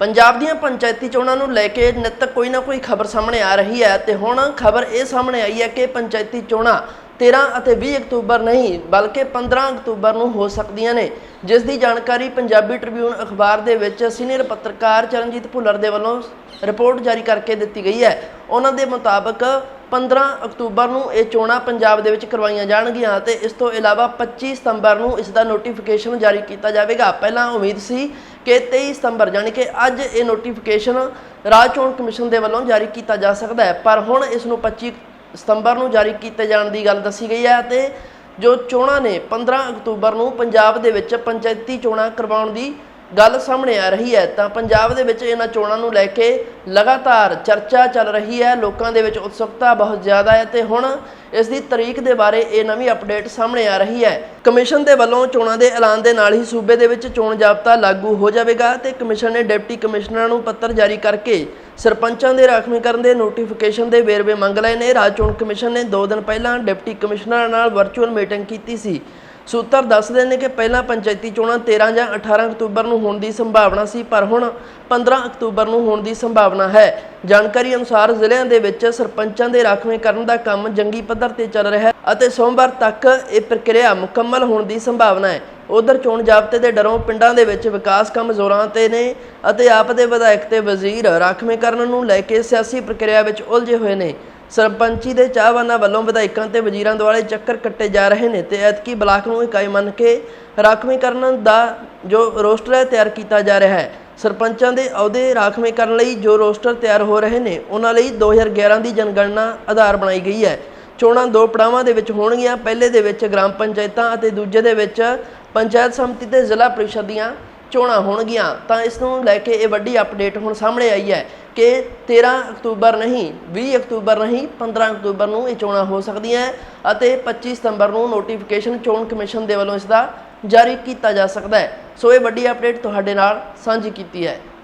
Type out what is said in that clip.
ਪੰਜਾਬ ਦੀਆਂ ਪੰਚਾਇਤੀ ਚੋਣਾਂ ਨੂੰ ਲੈ ਕੇ ਨਿੱਤ ਕੋਈ ਨਾ ਕੋਈ ਖਬਰ ਸਾਹਮਣੇ ਆ ਰਹੀ ਹੈ ਤੇ ਹੁਣ ਖਬਰ ਇਹ ਸਾਹਮਣੇ ਆਈ ਹੈ ਕਿ ਪੰਚਾਇਤੀ ਚੋਣਾਂ 13 ਅਤੇ 20 ਅਕਤੂਬਰ ਨਹੀਂ, ਬਲਕਿ 15 ਅਕਤੂਬਰ ਨੂੰ ਹੋ ਸਕਦੀਆਂ ਨੇ, ਜਿਸ ਦੀ ਜਾਣਕਾਰੀ ਪੰਜਾਬੀ ਟ੍ਰਿਬਿਊਨ ਅਖਬਾਰ ਦੇ ਵਿੱਚ ਸੀਨੀਅਰ ਪੱਤਰਕਾਰ ਚਰਨਜੀਤ ਭੁੱਲਰ ਦੇ ਵੱਲੋਂ ਰਿਪੋਰਟ ਜਾਰੀ ਕਰਕੇ ਦਿੱਤੀ ਗਈ ਹੈ। ਉਹਨਾਂ ਦੇ ਮੁਤਾਬਕ 15 ਅਕਤੂਬਰ ਨੂੰ ਇਹ ਚੋਣਾਂ ਪੰਜਾਬ ਦੇ ਵਿੱਚ ਕਰਵਾਈਆਂ ਜਾਣਗੀਆਂ ਤੇ ਇਸ ਤੋਂ ਇਲਾਵਾ 25 ਸਤੰਬਰ ਨੂੰ ਇਸ ਦਾ ਨੋਟੀਫਿਕੇਸ਼ਨ ਜਾਰੀ ਕੀਤਾ ਜਾਵੇਗਾ। ਪਹਿਲਾਂ ਉਮੀਦ ਸੀ ਕਿ 23 ਸਤੰਬਰ ਯਾਨੀ ਕਿ ਅੱਜ ਇਹ ਨੋਟੀਫਿਕੇਸ਼ਨ ਰਾਜ ਚੋਣ ਕਮਿਸ਼ਨ ਦੇ ਵੱਲੋਂ ਜਾਰੀ ਕੀਤਾ ਜਾ ਸਕਦਾ ਹੈ। ਪਰ ਹੁਣ ਇਸ ਨੂੰ 25 ਸਤੰਬਰ ਨੂੰ ਜਾਰੀ ਕੀਤੇ ਜਾਣ ਦੀ ਗੱਲ ਦੱਸੀ ਗਈ ਹੈ ਤੇ ਜੋ ਚੋਣਾਂ ਨੇ 15 ਅਕਤੂਬਰ ਨੂੰ ਪੰਜਾਬ ਦੇ ਵਿੱਚ ਪੰਚਾਇਤੀ ਚੋਣਾਂ ਕਰਵਾਉਣ ਦੀ ਗੱਲ ਸਾਹਮਣੇ ਆ ਰਹੀ ਹੈ, ਤਾਂ ਪੰਜਾਬ ਦੇ ਵਿੱਚ ਇਹਨਾਂ ਚੋਣਾਂ ਨੂੰ ਲੈ ਕੇ ਲਗਾਤਾਰ ਚਰਚਾ ਚੱਲ ਰਹੀ ਹੈ, ਲੋਕਾਂ ਦੇ ਵਿੱਚ ਉਤਸੁਕਤਾ ਬਹੁਤ ਜ਼ਿਆਦਾ ਹੈ ਤੇ ਹੁਣ ਇਸ ਦੀ ਤਾਰੀਖ ਦੇ ਬਾਰੇ ਇਹ ਨਵੀਂ ਅਪਡੇਟ ਸਾਹਮਣੇ ਆ ਰਹੀ ਹੈ। ਕਮਿਸ਼ਨ ਦੇ ਵੱਲੋਂ ਚੋਣਾਂ ਦੇ ਐਲਾਨ ਦੇ ਨਾਲ ਹੀ ਸੂਬੇ ਦੇ ਵਿੱਚ ਚੋਣ ਜ਼ਾਬਤਾ ਲਾਗੂ ਹੋ ਜਾਵੇਗਾ ਤੇ ਕਮਿਸ਼ਨ ਨੇ ਡਿਪਟੀ ਕਮਿਸ਼ਨਰਾਂ ਨੂੰ ਪੱਤਰ ਜਾਰੀ ਕਰਕੇ ਸਰਪੰਚਾਂ ਦੇ ਰਾਖਵੀਕਰਨ ਦੇ ਨੋਟੀਫਿਕੇਸ਼ਨ ਦੇ ਵੇਰਵੇ ਮੰਗ ਲਏ ਨੇ। ਰਾਜ ਚੋਣ ਕਮਿਸ਼ਨ ਨੇ 2 ਦਿਨ ਪਹਿਲਾਂ ਡਿਪਟੀ ਕਮਿਸ਼ਨਰਾਂ ਨਾਲ ਵਰਚੁਅਲ ਮੀਟਿੰਗ ਕੀਤੀ ਸੀ। ਸੂਤਰ ਦੱਸਦੇ ਨੇ ਕਿ ਪਹਿਲਾਂ ਪੰਚਾਇਤੀ ਚੋਣਾਂ 13 ਜਾਂ 18 ਅਕਤੂਬਰ ਨੂੰ ਹੋਣ ਦੀ ਸੰਭਾਵਨਾ ਸੀ, ਪਰ ਹੁਣ 15 ਅਕਤੂਬਰ ਨੂੰ ਹੋਣ ਦੀ ਸੰਭਾਵਨਾ ਹੈ। ਜਾਣਕਾਰੀ ਅਨੁਸਾਰ ਜ਼ਿਲ੍ਹਿਆਂ ਦੇ ਵਿੱਚ ਸਰਪੰਚਾਂ ਦੇ ਰਾਖਵੇਂਕਰਨ ਦਾ ਕੰਮ ਜੰਗੀ ਪੱਧਰ ਤੇ ਚੱਲ ਰਿਹਾ ਹੈ ਅਤੇ ਸੋਮਵਾਰ ਤੱਕ ਇਹ ਪ੍ਰਕਿਰਿਆ ਮੁਕੰਮਲ ਹੋਣ ਦੀ ਸੰਭਾਵਨਾ ਹੈ। ਉਧਰ ਚੋਣ ਜ਼ਾਬਤੇ ਦੇ ਡਰੋਂ ਪਿੰਡਾਂ ਦੇ ਵਿੱਚ ਵਿਕਾਸ ਕੰਮ ਜ਼ੋਰਾਂ ਤੇ ਨੇ ਅਤੇ ਆਪ ਦੇ ਵਿਧਾਇਕ ਤੇ ਵਜ਼ੀਰ ਰਾਖਵੇਂਕਰਨ ਨੂੰ ਲੈ ਕੇ ਸਿਆਸੀ ਪ੍ਰਕਿਰਿਆ ਵਿੱਚ ਉਲਝੇ ਹੋਏ ਨੇ। ਸਰਪੰਚੀ ਦੇ ਚਾਹਵਾਨਾਂ ਵੱਲੋਂ ਵਿਧਾਇਕਾਂ ਤੇ ਵਜ਼ੀਰਾਂ ਦੁਆਲੇ ਚੱਕਰ ਕੱਟੇ ਜਾ ਰਹੇ ਨੇ ਤੇ ਐਤਕੀ ਬਲਾਕ ਨੂੰ ਇਕਾਈ ਮੰਨ ਕੇ ਰਾਖਵੀਕਰਨ ਦਾ ਜੋ ਰੋਸਟਰ ਹੈ, ਤਿਆਰ ਕੀਤਾ ਜਾ ਰਿਹਾ ਹੈ। ਸਰਪੰਚਾਂ ਦੇ ਅਹੁਦੇ ਰਾਖਵੇਂ ਕਰਨ ਲਈ ਜੋ ਰੋਸਟਰ ਤਿਆਰ ਹੋ ਰਹੇ ਨੇ, ਉਹਨਾਂ ਲਈ 2011 ਦੀ ਜਨਗਣਨਾ ਆਧਾਰ ਬਣਾਈ ਗਈ ਹੈ। ਚੋਣਾਂ ਦੋ ਪੜਾਵਾਂ ਦੇ ਵਿੱਚ ਹੋਣਗੀਆਂ, ਪਹਿਲੇ ਦੇ ਵਿੱਚ ਗ੍ਰਾਮ ਪੰਚਾਇਤਾਂ ਅਤੇ ਦੂਜੇ ਦੇ ਵਿੱਚ ਪੰਚਾਇਤ ਸਮਿਤੀ ਤੇ ਜ਼ਿਲ੍ਹਾ ਪ੍ਰੀਸ਼ਦ ਦੀਆਂ ਚੋਣਾਂ ਹੋਣਗੀਆਂ, ਤਾਂ ਇਸ ਨੂੰ ਲੈ ਕੇ ਇਹ ਵੱਡੀ ਅਪਡੇਟ ਹੁਣ ਸਾਹਮਣੇ ਆਈ ਹੈ ਕਿ 13 ਅਕਤੂਬਰ ਨਹੀਂ 20 ਅਕਤੂਬਰ ਨਹੀਂ 15 ਅਕਤੂਬਰ ਨੂੰ ਇਹ ਚੋਣਾਂ ਹੋ ਸਕਦੀਆਂ ਅਤੇ 25 ਸਤੰਬਰ ਨੂੰ ਨੋਟੀਫਿਕੇਸ਼ਨ ਚੋਣ ਕਮਿਸ਼ਨ ਦੇ ਵੱਲੋਂ ਇਸ ਦਾ ਜਾਰੀ ਕੀਤਾ ਜਾ ਸਕਦਾ ਹੈ। ਸੋ ਇਹ ਵੱਡੀ ਅਪਡੇਟ ਤੁਹਾਡੇ ਨਾਲ ਸਾਂਝੀ ਕੀਤੀ ਹੈ।